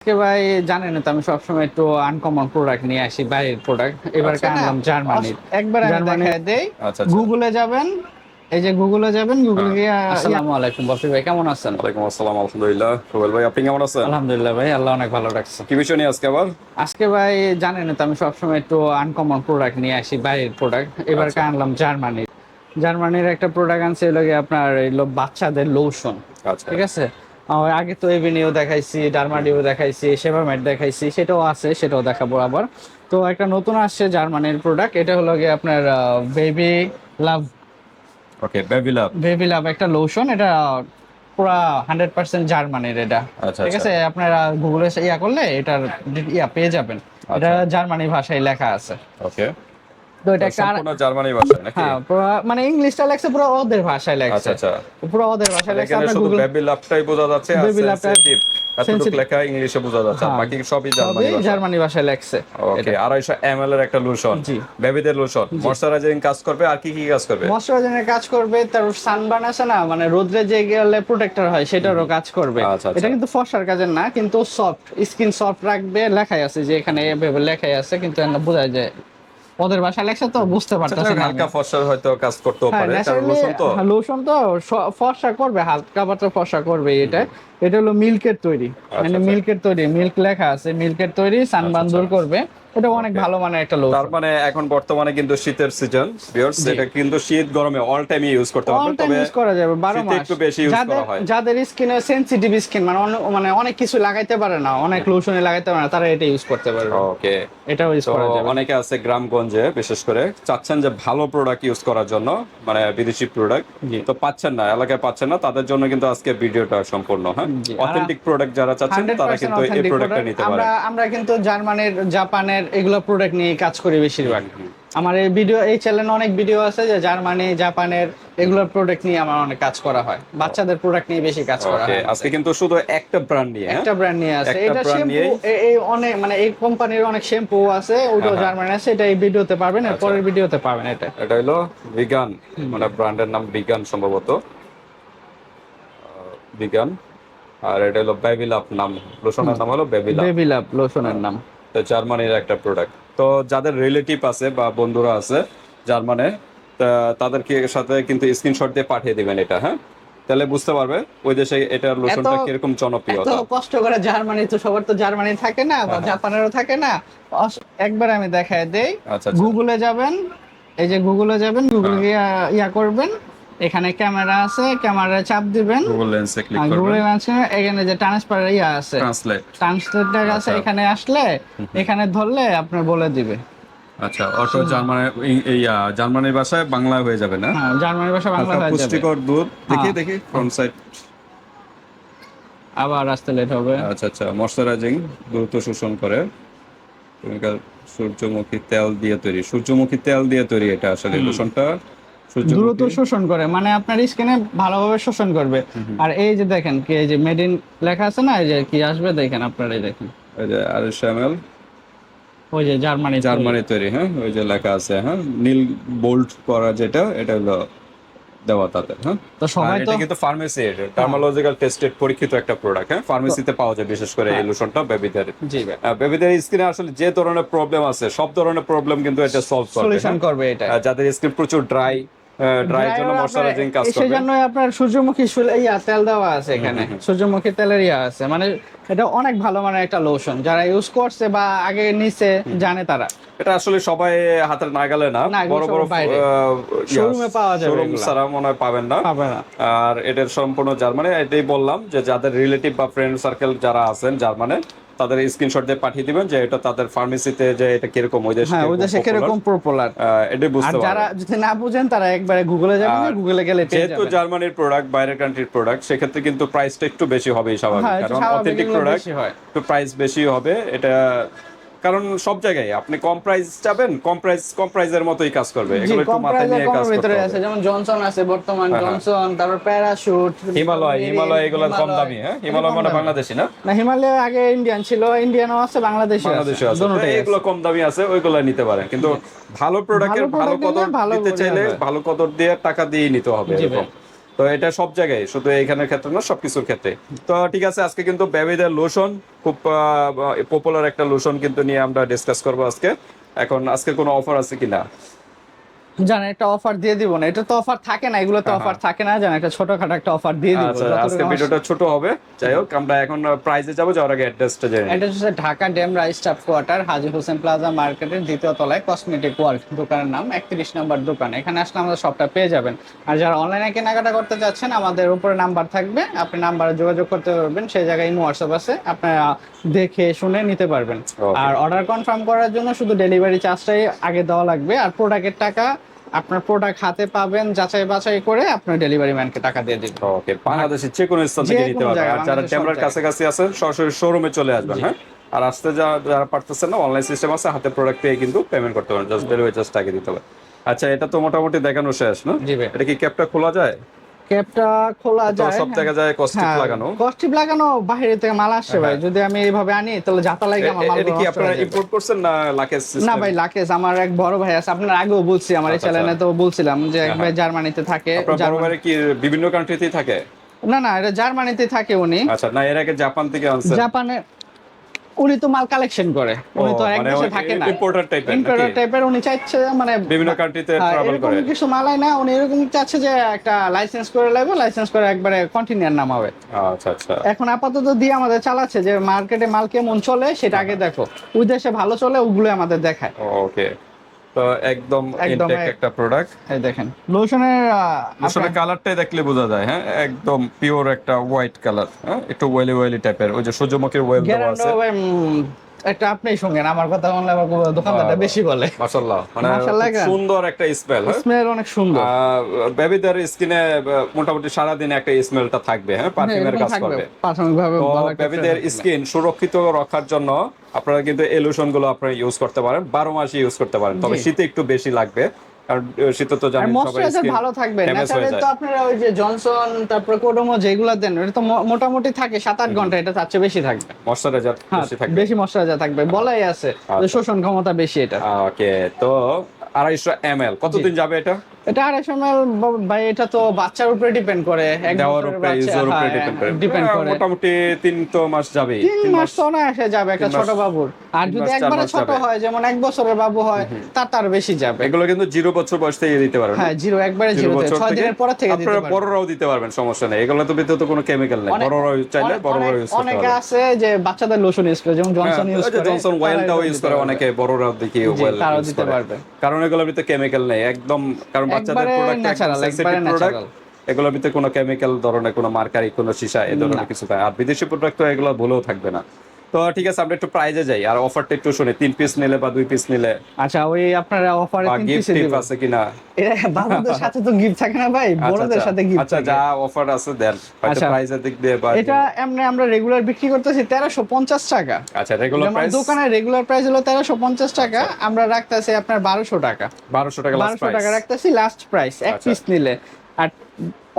আজকে ভাই জানেন তো আমি সবসময় একটু আনকমন প্রোডাক্ট নিয়ে আসি বাইরের প্রোডাক্ট এবার আচ্ছা। আনলাম জার্মানির একবার আমি দেখায় দেই। আচ্ছা আচ্ছা। গুগলে যাবেন এই যে গুগলে যাবেন গুগলে হ্যাঁ। গিয়ে আসসালামু আলাইকুম ভাই কেমন আছেন? ওয়ালাইকুম আসসালাম আলহামদুলিল্লাহ। সোহেল ভাই আপনি কেমন আছেন? আলহামদুলিল্লাহ ভাই আল্লাহ অনেক ভালো রাখছে। কি বিষয় নিয়ে আজকে আবার? আজকে ভাই জানেন তো আমি সবসময় একটু আনকমন প্রোডাক্ট নিয়ে আসি বাইরের প্রোডাক্ট এবার আচ্ছা। আনলাম জার্মানির জার্মানির একটা প্রোডাক্ট আনছে এলো আপনার এলো বাচ্চাদের লোশন আচ্ছা। ঠিক আছে? আগে তো এভিনিউ দেখাইছি ডারমাডিও দেখাইছি সেভামেট দেখাইছি সেটাও আছে সেটাও দেখাবো আবার। তো একটা নতুন আসছে জার্মানির প্রোডাক্ট এটা হলো গিয়ে আপনার baby love okay baby love baby love একটা লোশন এটা পুরা হান্ড্রেড পার্সেন্ট জার্মানির এটা। আচ্ছা ঠিক আচ্ছা। আছে? আপনারা গুগলে ইয়া করলে এটার ইয়া পেয়ে যাবেন। এটা জার্মানি ভাষায় লেখা আছে। ওকে তো এটা জার্মানি ভাষায় নাকি? হ্যাঁ মানে ইংলিশটা লেখছে পুরো ওদের ভাষায় আচ্ছা আচ্ছা। পুরো ওদের ভাষায় এখানে গুগল বেবি বোঝা যাচ্ছে আর এতটুকু লেখা ইংলিশে বোঝা যাচ্ছে আর হ্যাঁ। বাকি সবই জার্মানি ভাষায় ওকে এর একটা লোশন বেবিদের লোশন ময়শ্চারাইজিং কাজ করবে আর কি কি কাজ করবে? ময়শ্চারাইজারের কাজ করবে তার সানবার্ন আছে না মানে রোদ্রে যে গেলে প্রোটেক্টর হয় সেটারও কাজ করবে। আচ্ছা, আচ্ছা। এটা কিন্তু ফর্সার কাজের না কিন্তু সফট স্কিন সফট রাখবে লেখাই আছে যে এখানে এভাবে লেখাই আছে কিন্তু বোঝা যায় ওদের বাসা লেখছে তো বুঝতে পারতেছে আচ্ছা, না হালকা ফর্সা হয়তো কাজ করতেও হ্যাঁ পারে কারণ লোশন তো লোশন তো ফর্সা করবে হালকা পাতলা ফর্সা করবে এটা। এটা হলো মিল্কের তৈরি মানে আচ্ছা। মিল্কের তৈরি মিল্ক লেখা আছে মিল্কের তৈরি সানবার্ন দূর করবে। এটা অনেক ভালো মানের একটা তার মানে এখন বর্তমানে কিন্তু শীতের সিজন ভিউয়ার্স এটা কিন্তু শীত গরমে অল টাইম ইউজ করতে পারবেন তবে ইউজ করা যাবে 12 মাস একটু বেশি যাদের করা হয়। যাদের স্কিনে সেনসিটিভ স্কিন মানে মানে অনেক কিছু লাগাইতে পারে না অনেক লোশনে লাগাইতে পারে না তারা এটা ইউজ করতে পারবে। ওকে এটাও ইউজ করা যাবে। অনেকে আছে গ্রামগঞ্জে বিশেষ করে চাচ্ছেন যে ভালো প্রোডাক্ট ইউজ করার জন্য মানে বিদেশি প্রোডাক্ট তো পাচ্ছেন না এলাকায় পাচ্ছেন না তাদের জন্য কিন্তু আজকে ভিডিওটা সম্পূর্ণ হ্যাঁ? অথেন্টিক প্রোডাক্ট যারা চাচ্ছেন তারা কিন্তু এই প্রোডাক্টটা। নিতে আমরা আমরা কিন্তু জার্মানির জাপানের এগুলো প্রোডাক্ট নিয়ে কাজ করি বেশিরভাগ। আমার এই ভিডিও এই চ্যানেলে অনেক ভিডিও আছে যে জার্মানি জাপানের এগুলোর প্রোডাক্ট নিয়ে আমার অনেক কাজ করা হয়। বাচ্চাদের প্রোডাক্ট নিয়ে বেশি কাজ করা হয়। আজকে কিন্তু শুধু একটা ব্র্যান্ড নিয়ে হ্যাঁ? একটা ব্র্যান্ড নিয়ে আছে। এটা শ্যাম্পু এই অনেক মানে এই কোম্পানির অনেক শ্যাম্পু আছে হ্যাঁ। জার্মানি আছে এটা এই ভিডিওতে পাবেন এর আচ্ছা। পরের ভিডিওতে পাবেন এটা। এটা হলো বিগান মানে ব্র্যান্ডের নাম বিগান সম্ভবত। বিগান আর এটা হলো বেবিলাপ নাম লোশনের নাম হলো বেবিলাপ বেবি লাভ লোশনের নাম। তো জার্মানির একটা প্রোডাক্ট তো যাদের রিলেটিভ আছে বা বন্ধুরা আছে জার্মানে তাদেরকে সাথে কিন্তু স্ক্রিনশট দিয়ে পাঠিয়ে দিবেন এটা হ্যাঁ? তাহলে বুঝতে পারবে ওই দেশে এটার লোশনটা কীরকম এত জনপ্রিয়তা কষ্ট করে জার্মানি তো সবার তো জার্মানি থাকে না বা হ্যাঁ, হ্যাঁ। জাপানেরও থাকে না। একবার আমি দেখায় দেই। আচ্ছা আচ্ছা। গুগলে যাবেন এই যে গুগলে যাবেন গুগলে হ্যাঁ। ইয়া করবেন। এখানে ক্যামেরা আছে ক্যামেরা চাপ দিবেন। গুগল লেন্সে ক্লিক গুগলে করবেন। আছে এখানে যে ট্রান্সফার ইয়া আছে ট্রান্সলেট ট্রান্সলেটর আছে আচ্ছা। এখানে আসলে এখানে ধরলে আপনার বলে দিবে। আচ্ছা অটো জার্মানি এই আহ, জার্মানির ভাষায় বাংলা হয়ে যাবে না? হ্যাঁ জার্মানি ভাষা বাংলা হয়ে যাবে। পুষ্টিকর দুধ। দেখি হ্যাঁ। দেখি ফ্রন্ট সাইড আবার আসতে লেট হবে। আচ্ছা আচ্ছা ময়শ্চারাইজিং দ্রুত শোষণ করে। কেমিক্যাল সূর্যমুখী তেল দিয়ে তৈরি। সূর্যমুখী তেল দিয়ে তৈরি এটা আসলে লোশনটা দ্রুত শোষণ করে মানে আপনার স্কিনে ভালোভাবে শোষণ করবে। আর এই যে দেখেন কি এই যে মেড ইন লেখা আছে না এই যে কি আসবে দেখেন আপনারা এই দেখেন। ওই যে আড়াইশো এমএল ওই যে জার্মানি জার্মানি তৈরি হ্যাঁ ওই যে লেখা আছে হ্যাঁ নীল বোল্ট করা যেটা এটা হলো দেওয়া তাদের হ্যাঁ। তো সবাই তো কিন্তু ফার্মেসি টার্মোলজিক্যাল টেস্টেড পরীক্ষিত একটা প্রোডাক্ট হ্যাঁ। ফার্মেসিতে পাওয়া যায় বিশেষ করে এই লোশনটা বেবিদের জি। বেবিদের স্কিনে আসলে যে ধরনের প্রবলেম আছে সব ধরনের প্রবলেম কিন্তু এটা সলভ করবে সলিউশন হ্যাঁ? করবে এটা যাদের স্কিন প্রচুর ড্রাই ড্রাই জন্য ময়শ্চারাইজিং কাজ সেই করবে। জন্যই আপনার সূর্যমুখী ইয়া তেল দেওয়া আছে এখানে। সূর্যমুখী তেলের ইয়া আছে। মানে এটা অনেক ভালো মানের একটা লোশন যারা ইউজ করছে বা আগে নিছে জানে তারা। এটা আসলে সবাই হাতের নাগালে না। বড় বড় শোরুমে পাওয়া যাবে শোরুম ছাড়া মনে হয় পাবেন না। না। আর এটার সম্পূর্ণ জার্মানি এটাই বললাম যে যাদের রিলেটিভ বা ফ্রেন্ড সার্কেল যারা আছেন জার্মানে তাদের স্ক্রিনশট দিয়ে পাঠিয়ে দিবেন যে এটা তাদের ফার্মেসিতে যে এটা কীরকম ওই দেশে হ্যাঁ ওই দেশে কীরকম পপুলার এটা আর পারবেন যারা যদি না বুঝেন তারা একবারে গুগলে যাবেন গুগলে গেলে পেয়ে যাবেন। যেহেতু জার্মানির প্রোডাক্ট বাইরের কান্ট্রির প্রোডাক্ট সেক্ষেত্রে কিন্তু প্রাইসটা একটু বেশি হবে স্বাভাবিক। হ্যাঁ, কারণ অথেন্টিক প্রোডাক্ট তো একটু প্রাইস বেশি হবে। এটা কারণ সব জায়গায় আপনি কম প্রাইস চাবেন কম প্রাইস কম প্রাইসের মতোই কাজ করবে। এগুলো একটু মাথায় নিয়ে কাজ করতে আছে। হবে। যেমন জনসন আছে বর্তমান হ্যাঁ, জনসন তারপর প্যারাশুট হিমালয় হিমালয় এগুলো কম দামি হ্যাঁ? হিমালয় মানে বাংলাদেশি না? না হিমালয় আগে ইন্ডিয়ান ছিল ইন্ডিয়ানও আছে বাংলাদেশি বাংলাদেশে আছে। এগুলো কম দামি আছে ওইগুলো নিতে পারেন। কিন্তু ভালো প্রোডাক্টের ভালো কদর দিতে চাইলে ভালো কদর দিয়ে টাকা দিয়ে নিতে হবে এরকম। তো এটা সব জায়গায়, শুধু এখানের ক্ষেত্রে না, সবকিছুর ক্ষেত্রে। তো ঠিক আছে, আজকে কিন্তু বেবিদের লোশন খুব পপুলার একটা লোশন কিন্তু নিয়ে আমরা ডিসকাস করব আজকে। এখন আজকে কোনো অফার আছে কিনা? জানেন একটা অফার দিয়ে দিব না। এটা তো অফার থাকে না এগুলো তো অফার থাকে না জানেন একটা ছোটখাটো একটা অফার দিয়ে দিব। আচ্ছা আজকে ভিডিওটা ছোট হবে। যাই হোক আমরা এখন প্রাইজে যাব যাওয়ার আগে অ্যাড্রেসটা জেনে। এটা হচ্ছে ঢাকা ড্যাম rice staff quarter Haji Hossain plaza মার্কেটের দ্বিতীয় তলায় কসমেটিক ওয়ার্ক দোকানের নাম একত্রিশ নম্বর দোকান। এখানে আসলে আমাদের সবটা পেয়ে যাবেন। আর যারা অনলাইনে কেনাকাটা করতে চাচ্ছেন আমাদের উপরে নাম্বার থাকবে। আপনি নাম্বারে যোগাযোগ করতে পারবেন সেই জায়গায় ইমো হোয়াটসঅ্যাপ আছে। আপনারা দেখে শুনে নিতে পারবেন। আর অর্ডার কনফার্ম করার জন্য শুধু ডেলিভারি চার্জটাই আগে দেওয়া লাগবে। আর প্রোডাক্টের টাকা আপনার প্রোডাক্ট হাতে পাবেন যাচাই বাছাই করে আপনার ডেলিভারি ম্যানকে টাকা দিয়ে দিবেন ওকে বাংলাদেশের যে কোনো স্থান থেকে নিতে পারবেন। আর যারা বাংলাদেশের কাছে কাছে জায়গায়। কাছাকাছি আছেন সরাসরি শোরুমে চলে আসবেন হ্যাঁ? আর আসতে যারা যারা পারতেছেন না অনলাইন সিস্টেম আছে হাতে প্রোডাক্ট পেয়ে কিন্তু পেমেন্ট করতে পারেন। জাস্ট ডেলিভারি চার্জ টাকা দিতে হবে। আচ্ছা এটা তো মোটামুটি দেখানো শেষ না? এটা কি ক্যাপটা খোলা যায়? ক্যাপটা খোলা যায় সব জায়গায় যায় কস্টিক হ্যাঁ, লাগানো? কস্টিপ লাগানো বাইরে থেকে মাল আসছে ভাই। যদি আমি এইভাবে আনি তাহলে লাগে আমার মাল এটা কি আপনারা ইম্পোর্ট করছেন না লাকেজ না ভাই লাকেশ আমার এক বড় ভাই আছে। আপনার আগেও বলছি আমার এই আচ্ছা, চ্যানেলে তো বলছিলাম যে এক হ্যাঁ, ভাই জার্মানিতে থাকে জার্মান- কি বিভিন্ন কান্ট্রিতেই থাকে? না না এটা জার্মানিতে থাকে উনি। আচ্ছা না এর আগে জাপান থেকে আনছেন। জাপানে উনি তো মাল কালেকশন করে। উনি তো এক মানে দেশে থাকে না। ইম্পোর্টার টাইপের ইম্পোর্টার টাইপের উনি চাইছে মানে বিভিন্ন কান্ট্রিতে ট্রাভেল করে এরকম কিছু মালাই না উনি এরকম চাচ্ছে যে একটা লাইসেন্স করে লাগবে লাইসেন্স করে একবারে কন্টিনিউয়ার নামাবে আচ্ছা আচ্ছা। এখন আপাতত দিয়ে আমাদের চালাচ্ছে যে মার্কেটে মাল কেমন চলে সেটা আগে হ্যাঁ। দেখো। ওই দেশে ভালো চলে ওগুলো আমাদের দেখায়। ওকে তো একদম ইনটেক একটা প্রোডাক্ট এই দেখেন। লোশনের আসলে কালারটাই দেখলে বোঝা যায় হ্যাঁ? একদম পিওর একটা হোয়াইট কালার হ্যাঁ? একটু ওয়েলি ওয়েলি টাইপের ওই যে সূর্যমুখীর ওয়েল দেওয়া আছে। একটা আপনি শুনেন আমার কথা আবার দোকানদারটা বেশি বলে। মাশাআল্লাহ মানে। সুন্দর একটা স্মেল হ্যাঁ? স্মেল অনেক সুন্দর। বেবিদের স্কিনে মোটামুটি সারা দিন একটা স্মেলটা থাকবে হ্যাঁ? পারফিউমের কাজ করবে। প্রাথমিকভাবে বেবিদের স্কিন সুরক্ষিত রাখার জন্য আপনারা কিন্তু এলুশনগুলো আপনারা ইউজ করতে পারেন বারো মাসে ইউজ করতে পারেন তবে শীতে একটু বেশি লাগবে। কারণ আহ, তো জানেন ময়শ্চারাইজার ভালো থাকবে। ন্যাচারাল তো আপনারা ওই যে জনসন তারপর কোডোমো যেগুলো দেন এটা তো মোটামুটি থাকে সাত আট ঘণ্টা এটা তার চেয়ে বেশি থাকবে। ময়শ্চারাইজার হ্যাঁ বেশি থাকবে। বেশি ময়শ্চারাইজার থাকবে বলাই আছে আচ্ছা। শোষণ ক্ষমতা বেশি এটা। ওকে তো আড়াইশো এম এল কতদিন যাবে এটা? এটা আড়াইশো এমএল ভাই এটা তো বাচ্চার উপরে ডিপেন্ড করে। দেওয়ার উপরে ইউজের উপরে হ্যাঁ, ডিপেন্ড করে। ডিপেন্ড করে। মোটামুটি তিন তো মাস যাবে তিন মাস তো না এসে যাবে একটা ছোট বাবুর। আর যদি একবারে ছোট হয় যেমন এক বছরের বাবু হয় তার তার বেশি যাবে। এগুলো কিন্তু জিরো বছর বয়স থেকে দিতে পারবেন। হ্যাঁ জিরো একবারে জিরো ছয় দিনের পরে থেকে দিতে আপনারা পারবে বড়রাও দিতে পারবেন সমস্যা নেই। এগুলো তো ভিতরে তো কোনো কেমিক্যাল নেই। বড়রাও চাইলে বড়রাও ইউজ করতে অনেকে আছে যে বাচ্চাদের লোশন ইউজ করে যেমন জনসন ইউজ করে জনসন ওয়েলটাও ইউজ করে অনেকে বড়রাও দেখি ওয়েল তারাও ইউজ দিতে করে। পারবে। কারণ এগুলোর ভিতরে কেমিক্যাল নেই একদম কারণ বাচ্চাদের প্রোডাক্ট একবারে এগুলোর ভিতরে কোনো কেমিক্যাল ধরনের কোনো মার্কারি কোনো সীসা এই ধরনের কিছু থাকে আর বিদেশি প্রোডাক্ট তো এগুলো ভুলেও থাকবে না। তো ঠিক আছে আমরা একটু প্রাইজে যাই। আর অফারটা একটু শুনি। তিন পিস নিলে বা দুই পিস নিলে? আচ্ছা ওই আপনারা অফারে তিন পিসে টিপ আছে কিনা? বাবুদের সাথে তো গিফট থাকে না ভাই। আচ্ছা, বড়দের আচ্ছা। সাথে গিফট আচ্ছা যা অফার আছে দেন। হয়তো আচ্ছা। প্রাইজের দিক দিয়ে বা এটা এমনি আমরা রেগুলার বিক্রি করতেছি তেরোশো পঞ্চাশ টাকা। আচ্ছা রেগুলার প্রাইস দোকানে রেগুলার প্রাইস হলো তেরোশো পঞ্চাশ টাকা। আমরা রাখতেছি আপনার বারোশো টাকা। বারোশো টাকা লাস্ট প্রাইস টাকা রাখতেছি লাস্ট প্রাইস এক। পিস নিলে। আর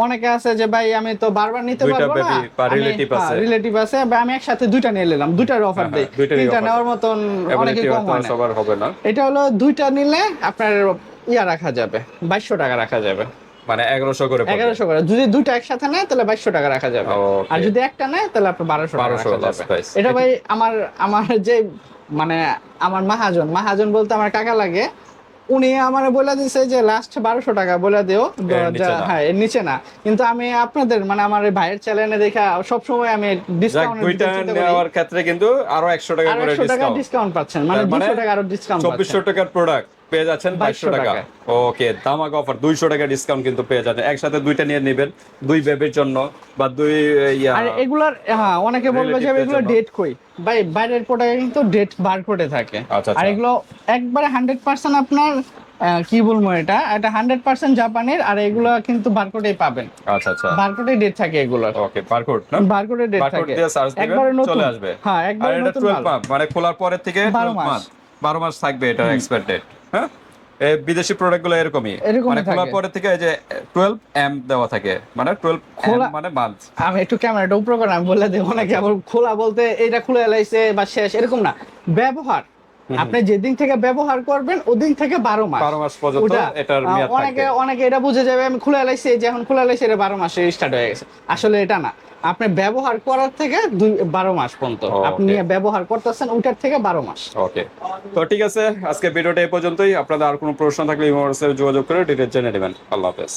অনেকে আছে যে ভাই আমি তো বারবার নিতে পারব না। বা relative আছে। রিলেটিভ আছে আমি একসাথে দুইটা নিয়ে নিলাম দুইটার অফার হ্যাঁ, দেই। হ্যাঁ, তিনটা নেওয়ার মতন অনেকে কম হয় সবার হবে না। এটা হলো দুইটা নিলে আপনার ইয়া রাখা যাবে বাইশশো টাকা রাখা যাবে। মানে এগারোশো করে পড়বে। এগারোশো করে। যদি দুইটা একসাথে নেয় তাহলে বাইশশো টাকা রাখা যাবে। আর যদি একটা নেয় তাহলে আপনার বারোশো টাকা রাখা যাবে। এটা ভাই আমার আমার যে মানে আমার মাহাজন মাহাজন বলতে আমার কাকা লাগে। উনি আমার বলে দিছে যে লাস্ট বারোশো টাকা বলে দিও। হ্যাঁ এর নিচে না। কিন্তু আমি আপনাদের মানে আমার ভাইয়ের চ্যানেলে দেখা সবসময় আমি ডিসকাউন্ট দেওয়ার নেওয়ার ক্ষেত্রে কিন্তু আরও একশো টাকা করে ডিসকাউন্ট পাচ্ছেন। মানে মানে টাকা আরও ডিসকাউন্ট চব্বিশশো টাকার প্রোডাক্ট পেয়ে যাচ্ছেন বাইশশো টাকা। ওকে দামাক অফার দুইশো টাকা ডিসকাউন্ট কিন্তু পেয়ে যাচ্ছেন। একসাথে দুইটা নিয়ে নেবেন দুই বেবির জন্য বা দুই ইয়া। আর এগুলার হ্যাঁ অনেকে বলবে যে এগুলো ডেট কই? ভাই বাইরের প্রোডাক্ট কিন্তু ডেট বার করে থাকে। আচ্ছা, আর আচ্ছা। এগুলো একবারে হান্ড্রেড পার্সেন্ট আপনার কি বলব এটা? এটা হান্ড্রেড পার্সেন্ট জাপানের আর এগুলো কিন্তু বারকোডেই পাবেন। আচ্ছা আচ্ছা। বারকোডে ডেট থাকে এগুলোর। ওকে বারকোড না? বারকোডে ডেট থাকে। একবারে নতুন। চলে আসবে। হ্যাঁ আর একবারে নতুন 12 মাল। মাস মানে খোলার পরে থেকে 12 12 মাস। মাস 12 মাস থাকবে এটা এক্সপায়ার ডেট হ্যাঁ? বিদেশি প্রোডাক্টগুলো এরকমই। মানে খোলার পরে থেকে এই যে 12 এম দেওয়া থাকে। মানে 12 খোলা- মানে মান্থ আমি একটু ক্যামেরাটা উপরে করে আমি বলে দেবো নাকি? আবার খোলা বলতে এটা খুলে এলাইছে বা শেষ এরকম না। ব্যবহার। আপনি যেদিন থেকে ব্যবহার করবেন ওদিন থেকে বারো মাস। বারো মাস পর্যন্ত এটার মেয়াদ অনেকে অনেকে এটা বুঝে যাবে আমি খুলে লাইছি যে এখন খুলে লাইছি এটা বারো মাসে স্টার্ট হয়ে গেছে। আসলে এটা না। আপনি ব্যবহার করার থেকে দুই বারো মাস পর্যন্ত। আপনি ব্যবহার করতেছেন ওইটার থেকে বারো মাস। ওকে তো ঠিক আছে আজকে ভিডিওটা এই পর্যন্তই। আপনাদের আর কোনো প্রশ্ন থাকলে ইমোর্সে যোগাযোগ করে ডিটেল জেনে নেবেন। আল্লাহ হাফেজ।